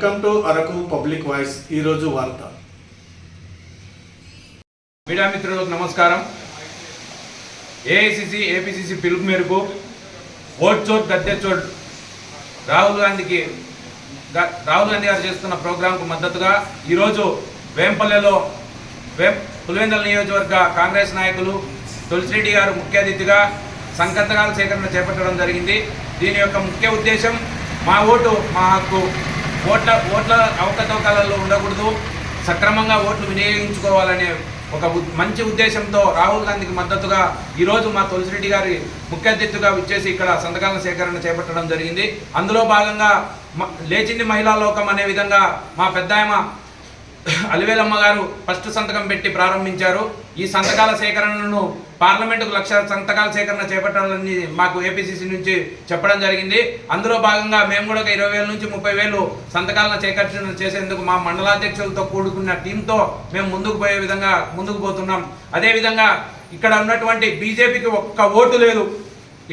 Welcome to Araku public voice ఈరోజు వార్త. Media మిత్రులకు నమస్కారం. ఏఐసిసి ఏపీసీసీ పిలుపు మేరకు ఓట్ చోట్ గద్దె చోట్ రాహుల్ గాంధీకి రాహుల్ గాంధీ గారు చేస్తున్న ప్రోగ్రాంకు మద్దతుగా ఈరోజు వేంపల్లెలో వేం పులివెందుల నియోజకవర్గ కాంగ్రెస్ నాయకులు తులసిరెడ్డి గారు ముఖ్య అతిథిగా సంకంతకాల సేకరణ చేపట్టడం జరిగింది. దీని యొక్క ముఖ్య ఉద్దేశం మా ఓటు మా హక్కు ఓట్ల ఓట్ల అవకతవకలలో ఉండకూడదు. సక్రమంగా ఓట్లు వినియోగించుకోవాలనే ఒక మంచి ఉద్దేశంతో రాహుల్ గాంధీకి మద్దతుగా ఈరోజు మా తులసిరెడ్డి గారి ముఖ్య అతిథిగా విచ్చేసి ఇక్కడ సంతకాల సేకరణ చేపట్టడం జరిగింది. అందులో భాగంగా మ- లేచింది మహిళా లోకం అనే విధంగా మా పెద్దాయమ అలివేలమ్మ గారు ఫస్ట్ సంతకం పెట్టి ప్రారంభించారు. ఈ సంతకాల సేకరణను పార్లమెంటుకు లక్ష సంతకాల సేకరణ చేపట్టాలని మాకు ఏపీసీసీ నుంచి చెప్పడం జరిగింది. అందులో భాగంగా మేము కూడా ఒక ఇరవై వేల నుంచి ముప్పై వేలు సంతకాలను సేకరణ చేసేందుకు మా మండలాధ్యక్షులతో కూడుకున్న టీంతో మేము ముందుకు పోయే విధంగా ముందుకు పోతున్నాం. అదేవిధంగా ఇక్కడ ఉన్నటువంటి బీజేపీకి ఒక్క ఓటు లేదు.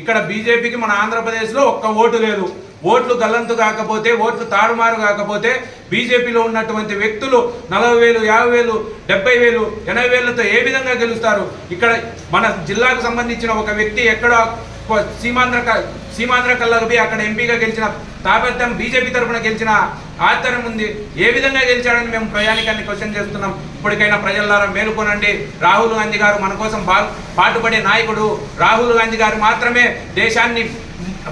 ఇక్కడ బీజేపీకి మన ఆంధ్రప్రదేశ్లో ఒక్క ఓటు లేదు. ఓట్లు గల్లంతు కాకపోతే ఓట్లు తారుమారు కాకపోతే బీజేపీలో ఉన్నటువంటి వ్యక్తులు నలభై వేలు యాభై వేలు డెబ్బై వేలు ఎనభై వేలతో ఏ విధంగా గెలుస్తారు? ఇక్కడ మన జిల్లాకు సంబంధించిన ఒక వ్యక్తి ఎక్కడ సీమాంధ్ర క- సీమాంధ్ర కల్లగబి అక్కడ ఎంపీగా గెలిచిన తాపత్యం బీజేపీ తరఫున గెలిచిన ఆధారం ఉంది. ఏ విధంగా గెలిచాడని మేము ప్రయాణికాన్ని క్వశ్చన్ చేస్తున్నాం. ఇప్పటికైనా ప్రజలారా మేలుకొనండి. రాహుల్ గాంధీ గారు మన కోసం బా పాటుపడే నాయకుడు. రాహుల్ గాంధీ గారు మాత్రమే దేశాన్ని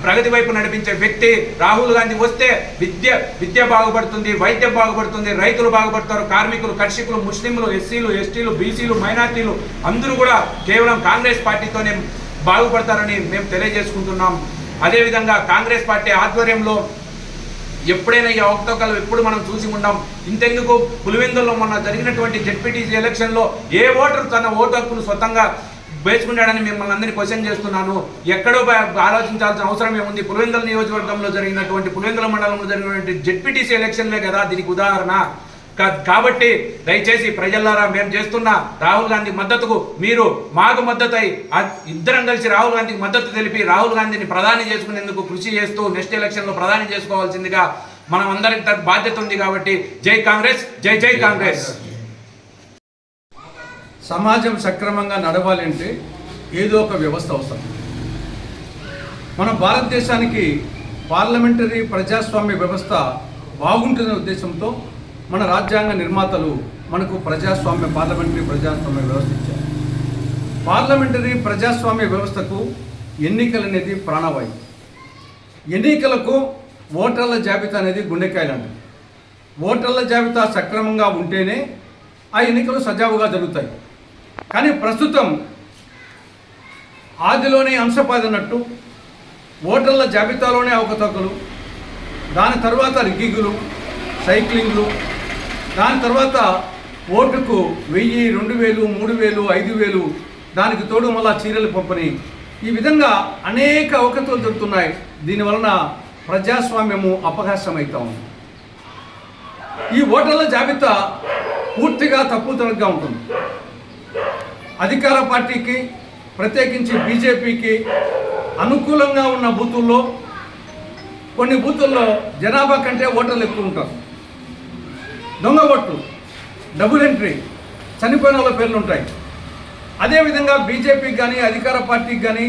ప్రగతి వైపు నడిపించే వ్యక్తి రాహుల్ గాంధీ వస్తే విద్య విద్య బాగుపడుతుంది వైద్యం బాగుపడుతుంది రైతులు బాగుపడతారు కార్మికులు కర్షకులు ముస్లింలు ఎస్సీలు ఎస్టీలు బీసీలు మైనార్టీలు అందరూ కూడా కేవలం కాంగ్రెస్ పార్టీతోనే బాగుపడతారని మేము తెలియజేసుకుంటున్నాం. అదేవిధంగా కాంగ్రెస్ పార్టీ ఆధ్వర్యంలో ఎప్పుడైనా ఈ అవకతవకాలు ఎప్పుడు మనం చూసి ఉన్నాం ఇంతెందుకు పులివెందుల్లో మొన్న జరిగినటువంటి జెడ్పీటీసీ ఎలక్షన్లో ఏ ఓటర్ తన ఓటు హక్కును స్వతంగా వేసుకున్నాడని మిమ్మల్ని అందరినీ క్వశ్చన్ చేస్తున్నాను. ఎక్కడో ఆలోచించాల్సిన అవసరం ఏముంది? పులివెందుల నియోజకవర్గంలో జరిగినటువంటి పులివెందుల మండలంలో జరిగినటువంటి జెడ్పీటీసీ ఎలక్షన్లే కదా దీనికి ఉదాహరణ. కా- కాబట్టి దయచేసి ప్రజల్లారా మేము చేస్తున్న రాహుల్ గాంధీ మద్దతుకు మీరు మాకు మద్దతు అయి ఇద్దరం కలిసి రాహుల్ గాంధీకి మద్దతు తెలిపి రాహుల్ గాంధీని ప్రధాని చేసుకునేందుకు కృషి చేస్తూ నెక్స్ట్ ఎలక్షన్లో ప్రధాని చేసుకోవాల్సిందిగా మనం అందరికి బాధ్యత ఉంది కాబట్టి జై కాంగ్రెస్ జై జై కాంగ్రెస్. సమాజం సక్రమంగా నడవాలంటే ఏదో ఒక వ్యవస్థ అవసరం. మన భారతదేశానికి పార్లమెంటరీ ప్రజాస్వామ్య వ్యవస్థ బాగుంటుందనే ఉద్దేశంతో మన రాజ్యాంగ నిర్మాతలు మనకు ప్రజాస్వామ్య పార్లమెంటరీ ప్రజాస్వామ్య వ్యవస్థ ఇచ్చారు. పార్లమెంటరీ ప్రజాస్వామ్య వ్యవస్థకు ఎన్నికలు అనేది ప్రాణవాయువు ఎన్నికలకు ఓటర్ల జాబితా అనేది గుండెకాయలండి ఓటర్ల జాబితా సక్రమంగా ఉంటేనే ఆ ఎన్నికలు సజావుగా జరుగుతాయి. కానీ ప్రస్తుతం ఆదిలోనే అంశపాదనట్టు ఓటర్ల జాబితాలోనే అవకతవకలు దాని తర్వాత రిగ్గింగులు సైక్లింగ్లు దాని తర్వాత ఓటుకు వెయ్యి రెండు వేలు మూడు వేలు ఐదు వేలు దానికి తోడు మళ్ళా చీరలు పంపని ఈ విధంగా అనేక అవకతలు జరుగుతున్నాయి. దీనివలన ప్రజాస్వామ్యము అపహాస్యమవుతా ఉంది. ఈ ఓటర్ల జాబితా పూర్తిగా తప్పుతడగా ఉంటుంది. అధికార పార్టీకి ప్రత్యేకించి బీజేపీకి అనుకూలంగా ఉన్న బూతుల్లో కొన్ని బూతుల్లో జనాభా కంటే ఓటర్లు ఎక్కువ ఉంటారు. దొంగ ఓట్లు డబుల్ ఎంట్రీ చనిపోయిన వాళ్ళ పేర్లు ఉంటాయి. అదేవిధంగా బీజేపీకి కానీ అధికార పార్టీకి కానీ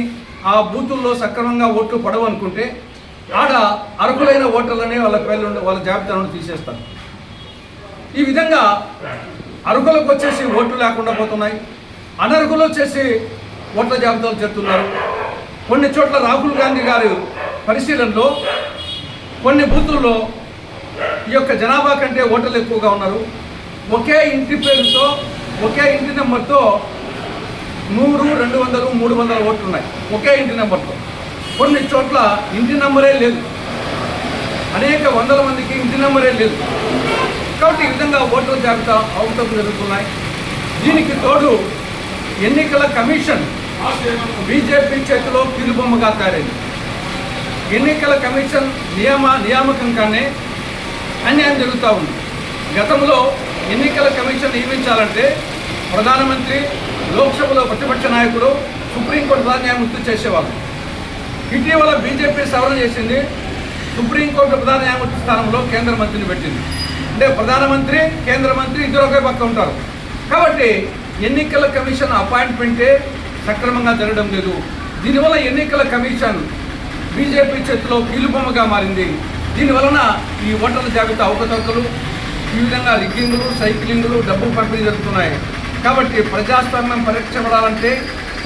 ఆ బూతుల్లో సక్రమంగా ఓట్లు పడవు అనుకుంటే ఆడ అర్హులైన ఓటర్లనే వాళ్ళ పేర్లు వాళ్ళ జాబితా నుండి తీసేస్తారు. ఈ విధంగా అర్హులకు వచ్చేసి ఓట్లు లేకుండా పోతున్నాయి. అనర్హులు చేసి ఓట్ల జాబితాలు చెప్తున్నారు కొన్ని చోట్ల రాహుల్ గాంధీ గారు పరిశీలనలో కొన్ని బూతుల్లో ఈ యొక్క జనాభా కంటే ఓటర్లు ఎక్కువగా ఉన్నారు. ఒకే ఇంటి పేరుతో ఒకే ఇంటి నెంబర్తో నూరు రెండు వందలు మూడు వందల ఓట్లు ఉన్నాయి. ఒకే ఇంటి నెంబర్తో. కొన్ని చోట్ల ఇంటి నెంబరే లేదు. అనేక వందల మందికి ఇంటి నెంబరే లేదు. కాబట్టి ఈ విధంగా ఓటర్ జాబితా అవకతవకలు జరుగుతున్నాయి. దీనికి తోడు ఎన్నికల కమిషన్ బీజేపీ చేతిలో కీలుబొమ్మగా తయారైంది. ఎన్నికల కమిషన్ నియమ నియామకంగానే అన్యాయం జరుగుతూ ఉంది. గతంలో ఎన్నికల కమిషన్ నియమించాలంటే ప్రధానమంత్రి లోక్సభలో ప్రతిపక్ష నాయకుడు సుప్రీంకోర్టు ప్రధాన న్యాయమూర్తి చేసేవాళ్ళు. ఇటీవల బీజేపీ సవరణ చేసింది సుప్రీంకోర్టు ప్రధాన న్యాయమూర్తి స్థానంలో కేంద్ర మంత్రిని పెట్టింది. అంటే ప్రధానమంత్రి కేంద్ర మంత్రి ఇద్దరు ఒకే పక్క ఉంటారు. కాబట్టి ఎన్నికల కమిషన్ అపాయింట్మెంటే సక్రమంగా జరగడం లేదు. దీనివల్ల ఎన్నికల కమిషన్ బీజేపీ చేతిలో కీలుబొమ్మగా మారింది. దీనివలన ఈ ఓటర్ల జాబితా అవకతవకలు ఈ విధంగా రిగ్గింగులు సైక్లింగులు డబ్బు పంపిణీ జరుగుతున్నాయి. కాబట్టి ప్రజాస్వామ్యం పరీక్షపడాలంటే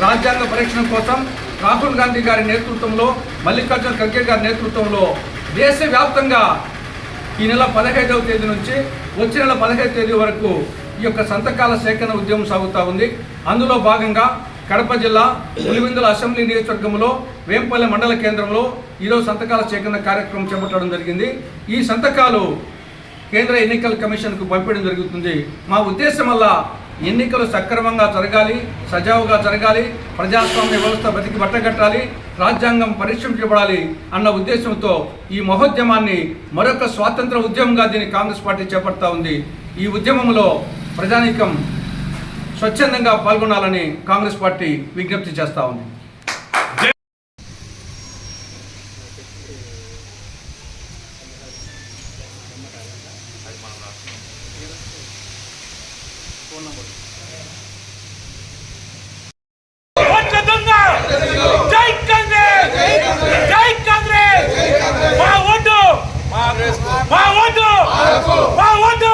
రాజ్యాంగ పరీక్షణ కోసం రాహుల్ గాంధీ గారి నేతృత్వంలో మల్లికార్జున ఖర్గే గారి నేతృత్వంలో దేశవ్యాప్తంగా ఈ నెల పదహైదవ తేదీ నుంచి వచ్చే నెల పదహైదు తేదీ వరకు ఈ యొక్క సంతకాల సేకరణ ఉద్యమం సాగుతూ ఉంది. అందులో భాగంగా కడప జిల్లా పులివెందుల అసెంబ్లీ నియోజకవర్గంలో వేంపల్లె మండల కేంద్రంలో ఈరోజు సంతకాల సేకరణ కార్యక్రమం చేపట్టడం జరిగింది. ఈ సంతకాలు కేంద్ర ఎన్నికల కమిషన్కు పంపించడం జరుగుతుంది. మా ఉద్దేశం వల్ల ఎన్నికలు సక్రమంగా జరగాలి సజావుగా జరగాలి ప్రజాస్వామ్య వ్యవస్థ బతికి బట్టగట్టాలి రాజ్యాంగం పరీక్షించబడాలి అన్న ఉద్దేశంతో ఈ మహోద్యమాన్ని మరొక స్వాతంత్ర ఉద్యమంగా దీన్ని కాంగ్రెస్ పార్టీ చేపడతా ఉంది. ఈ ఉద్యమంలో ప్రజానీకం స్వచ్ఛందంగా పాల్గొనాలని కాంగ్రెస్ పార్టీ విజ్ఞప్తి చేస్తా ఉంది. కాంగ్రెస్! కాంగ్రెస్! మా వద్దు మా వద్దు